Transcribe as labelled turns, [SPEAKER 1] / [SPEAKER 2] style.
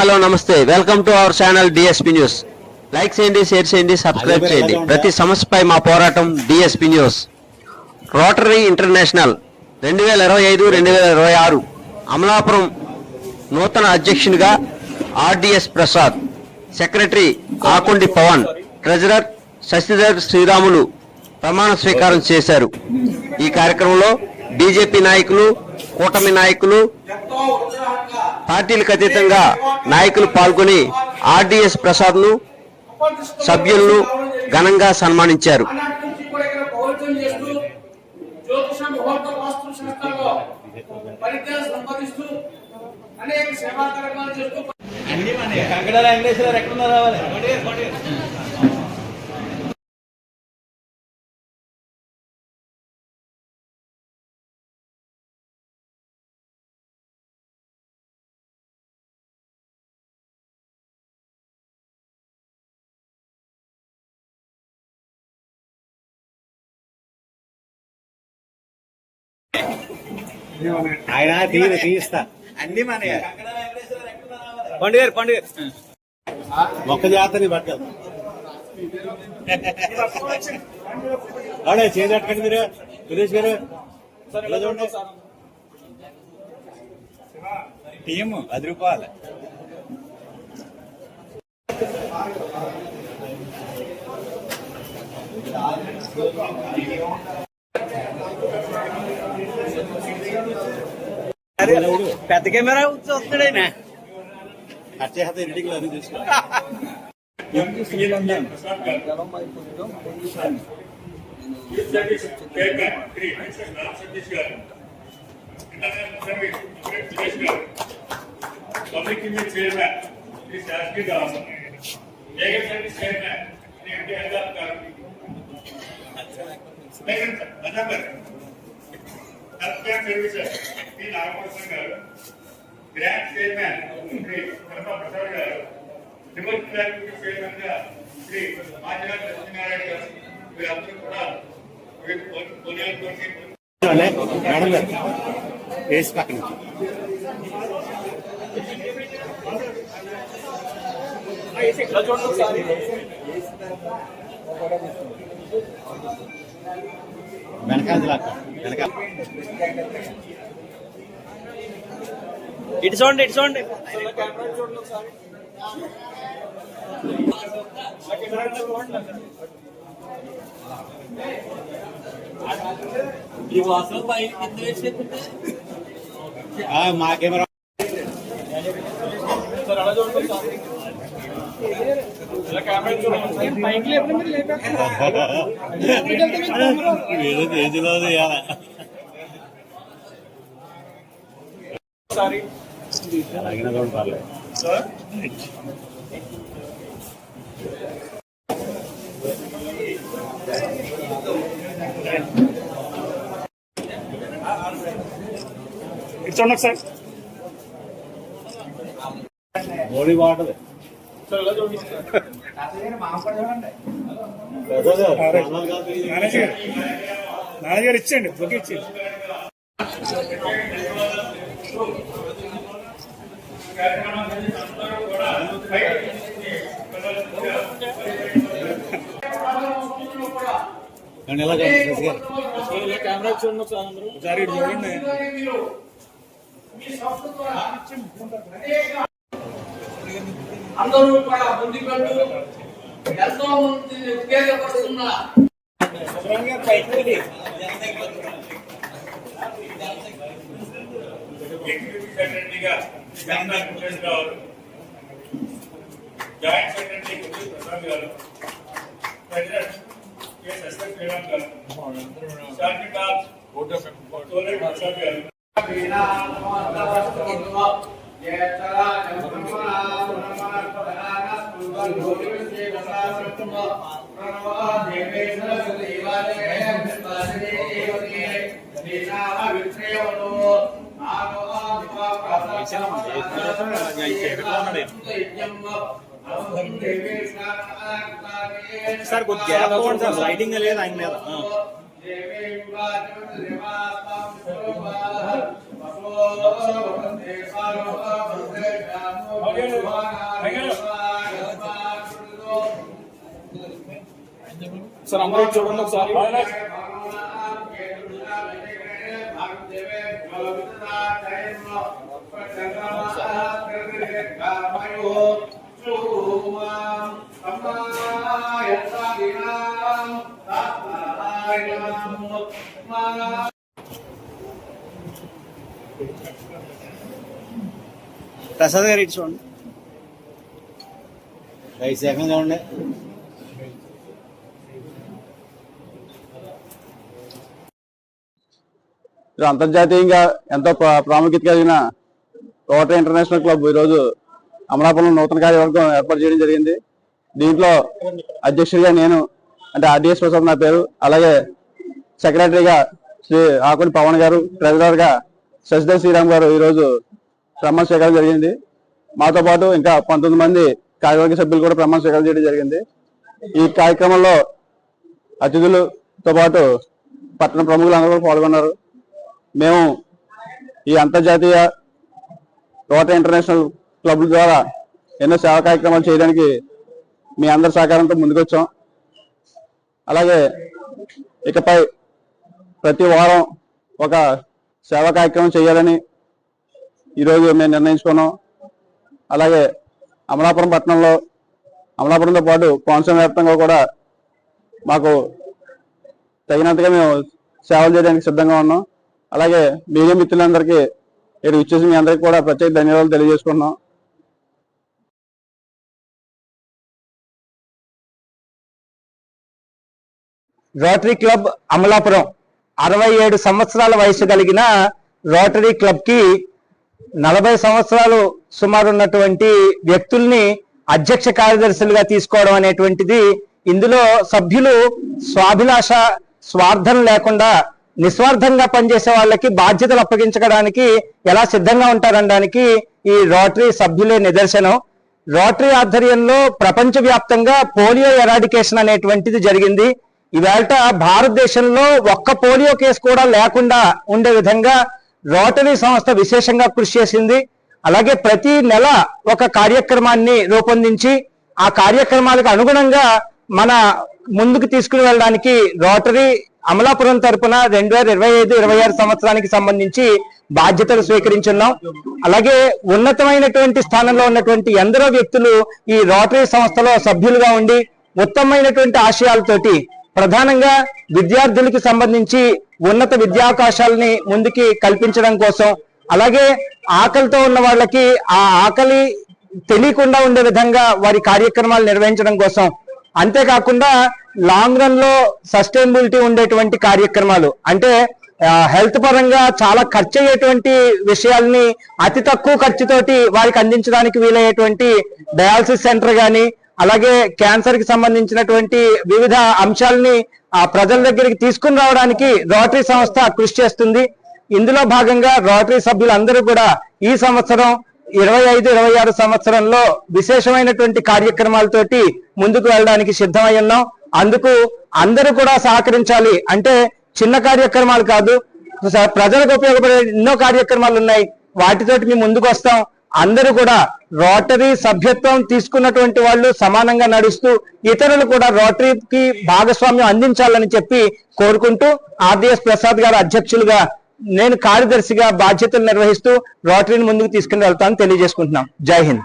[SPEAKER 1] Hello నమస్తే. Welcome to our channel DSP news like చేయండి share చేయండి సబ్స్క్రైబ్ చేయండి. ప్రతి సమస్యపై మా పోరాటం డిఎస్పి న్యూస్ రోటరీ ఇంటర్నేషనల్ రెండు వేల ఇరవై ఐదు రెండు వేల ఇరవై ఆరు. అమలాపురం నూతన అధ్యక్షునిగా RDS Prasad secretary Akundi Pavan treasurer Shashidhar Sriramulu ప్రమాణ స్వీకారం చేశారు. ఈ కార్యక్రమంలో బీజేపీ నాయకులు కూటమి నాయకులు పార్టీలకు అతీతంగా నాయకులు పాల్గొని ఆర్డీఎస్ ప్రసాద్ను సభ్యులను ఘనంగా సన్మానించారు.
[SPEAKER 2] చేస్తూ అనేక సేవా కార్యక్రమాలు చేస్తూ
[SPEAKER 3] ఆయన తీరు తీస్తా. అన్ని మన పండుగ పండుగ ఒక్క జాతర పట్టదు అవునే చేదట్టండి మీరు. సురేష్ గారు. చూడండి? టీము. పది రూపాయలు. పెద్ద కెమెరా అది చూసుకో
[SPEAKER 4] public image chairman Shri Sastry గారు ఏగర్ సర్వీస్ చైర్మన్ శ్రీ గారు మేఘన్ సార్ అజాబ్ గారు సత్యాన్ సర్వీసెస్ శ్రీ నాగభూషణ్ గారు గ్రాండ్ చైర్మన్ శ్రీ కడప ప్రసాద్ గారు రిమోట్ క్లారిఫికేషన్ చైర్మన్ గా శ్రీ మాజరాజ్ లక్ష్మీనారాయణ గారు వీరందరూ కూడా కొనియాడుకోండి
[SPEAKER 3] మేడం గారు వేసి పక్క నుంచి వెనకాల లాక్క వెనకాల ఇటు చూడండి ఇటు చూడండి. ఆ, ఏదో చేతిలో చేయాల అలాగిన చూడండి పర్లేదు
[SPEAKER 4] చూడండి ఒకసారి
[SPEAKER 3] మోడీ బాగుంటది
[SPEAKER 4] నాన్నగారు ఇచ్చేయండి బుక్ ఇచ్చేయండి.
[SPEAKER 3] ఎలా చూడండి
[SPEAKER 4] ఒకసారి చూడండి
[SPEAKER 2] మీ సంస్థ ద్వారా అనేక అందరూ కూడా ముందుకెళ్ళు ఎంతో మంది ఉత్తేజపడుతున్న
[SPEAKER 4] ఎగ్జిక్యూటివ్ గారు జాయింట్ సెక్రటరీ ప్రసాద్ గారు ప్రెసిడెంట్ కె సస్పెక్ట్ శ్రీరామ్ గారు స్టార్టింగ్ ఆఫ్ ప్రసాద్ గారు
[SPEAKER 3] సార్ కొద్ది గ్యాప్ ఇవ్వండి సార్. లైటింగ్ లేదు ఆయన మీద. సార్ అందరూ చూడండి ఒకసారి. ప్రసాద్ గారు ఇటు చూడండి. ఐదు సెకండ్ చూడండి
[SPEAKER 5] ఇది అంతర్జాతీయంగా ఎంతో ప్రాముఖ్యత కలిగిన రోటరీ ఇంటర్నేషనల్ క్లబ్ ఈరోజు అమలాపురం నూతన కార్యవర్గం ఏర్పాటు చేయడం జరిగింది. దీంట్లో అధ్యక్షుడిగా నేను అంటే ఆర్డిఎస్ ప్రసాద్ నా పేరు అలాగే సెక్రటరీగా శ్రీ ఆకుడి పవన్ గారు ట్రెజరర్గా శశిధర్ శ్రీరామ్ గారు ఈరోజు ప్రమాణ స్వీకారం జరిగింది. మాతో పాటు ఇంకా పంతొమ్మిది మంది కార్యవర్గ సభ్యులు కూడా ప్రమాణ స్వీకారం చేయడం జరిగింది. ఈ కార్యక్రమంలో అతిథులతో పాటు పట్టణ ప్రముఖులు అందరూ పాల్గొన్నారు. మేము ఈ అంతర్జాతీయ రోటరీ ఇంటర్నేషనల్ క్లబ్ ద్వారా ఎన్నో సేవా కార్యక్రమాలు చేయడానికి మీ అందరి సహకారంతో ముందుకొచ్చాం. అలాగే ఇకపై ప్రతి వారం ఒక సేవా కార్యక్రమం చేయాలని ఈరోజు మేము నిర్ణయించుకున్నాం. అలాగే అమలాపురం పట్టణంలో అమలాపురంతో పాటు కోనసీమ వ్యాప్తంగా కూడా మాకు తగినంతగా మేము సేవలు చేయడానికి సిద్ధంగా ఉన్నాం. అలాగే మీడియా మిత్రులందరికీ ఇక్కడ ఇచ్చేసి మీ అందరికీ కూడా ప్రత్యేక ధన్యవాదాలు తెలియజేసుకుంటున్నాం.
[SPEAKER 6] Rotary club Amalapuram. అరవై ఏడు సంవత్సరాల వయసు కలిగిన రోటరీ క్లబ్కి నలభై సంవత్సరాలు సుమారు ఉన్నటువంటి వ్యక్తుల్ని అధ్యక్ష కార్యదర్శులుగా తీసుకోవడం అనేటువంటిది ఇందులో సభ్యులు స్వాభిలాష స్వార్థం లేకుండా నిస్వార్థంగా పనిచేసే వాళ్ళకి బాధ్యతలు అప్పగించడానికి ఎలా సిద్ధంగా ఉంటారనడానికి ఈ రోటరీ సభ్యులే నిదర్శనం. రోటరీ ఆధ్వర్యంలో ప్రపంచవ్యాప్తంగా పోలియో ఎరాడికేషన్ అనేటువంటిది జరిగింది. ఈవేళ భారతదేశంలో ఒక్క పోలియో కేసు కూడా లేకుండా ఉండే విధంగా రోటరీ సంస్థ విశేషంగా కృషి చేసింది. అలాగే ప్రతి నెల ఒక కార్యక్రమాన్ని రూపొందించి ఆ కార్యక్రమాలకు అనుగుణంగా మన ముందుకు తీసుకుని వెళ్ళడానికి రోటరీ అమలాపురం తరపున రెండు వేల ఇరవై ఐదు ఇరవై ఆరు సంవత్సరానికి సంబంధించి బాధ్యతలు స్వీకరించున్నాం. అలాగే ఉన్నతమైనటువంటి స్థానంలో ఉన్నటువంటి ఎందరో వ్యక్తులు ఈ రోటరీ సంస్థలో సభ్యులుగా ఉండి ఉత్తమమైనటువంటి ఆశయాలతోటి ప్రధానంగా విద్యార్థులకు సంబంధించి ఉన్నత విద్యావకాశాలని ముందుకి కల్పించడం కోసం అలాగే ఆకలితో ఉన్న వాళ్ళకి ఆ ఆకలి తెలియకుండా ఉండే విధంగా వారి కార్యక్రమాలు నిర్వహించడం కోసం. అంతేకాకుండా లాంగ్ రన్లో సస్టైనబిలిటీ ఉండేటువంటి కార్యక్రమాలు. అంటే హెల్త్ పరంగా చాలా ఖర్చు అయ్యేటువంటి విషయాల్ని అతి తక్కువ ఖర్చుతోటి వారికి అందించడానికి వీలయ్యేటువంటి డయాలసిస్ సెంటర్ గాని అలాగే క్యాన్సర్కి సంబంధించినటువంటి వివిధ అంశాలని ఆ ప్రజల దగ్గరికి తీసుకుని రావడానికి రోటరీ సంస్థ కృషి చేస్తుంది. ఇందులో భాగంగా రోటరీ సభ్యులందరూ కూడా ఈ సంవత్సరం ఇరవై ఐదు ఇరవై ఆరు సంవత్సరంలో విశేషమైనటువంటి కార్యక్రమాలతోటి ముందుకు వెళ్ళడానికి సిద్ధమై ఉన్నాం. అందుకు అందరూ కూడా సహకరించాలి. అంటే చిన్న కార్యక్రమాలు కాదు స- ప్రజలకు ఉపయోగపడే ఎన్నో కార్యక్రమాలు ఉన్నాయి. వాటితోటి మేము ముందుకు వస్తాం. అందరూ కూడా రోటరీ సభ్యత్వం తీసుకున్నటువంటి వాళ్ళు సమానంగా నడుస్తూ ఇతరులు కూడా రోటరీకి భాగస్వామ్యం అందించాలని చెప్పి కోరుకుంటూ ఆర్డిఎస్ ప్రసాద్ గారు అధ్యక్షులుగా నేను కార్యదర్శిగా బాధ్యతలు నిర్వహిస్తూ రోటరీని ముందుకు తీసుకుని వెళ్తానని తెలియజేసుకుంటున్నాం. జై హింద్.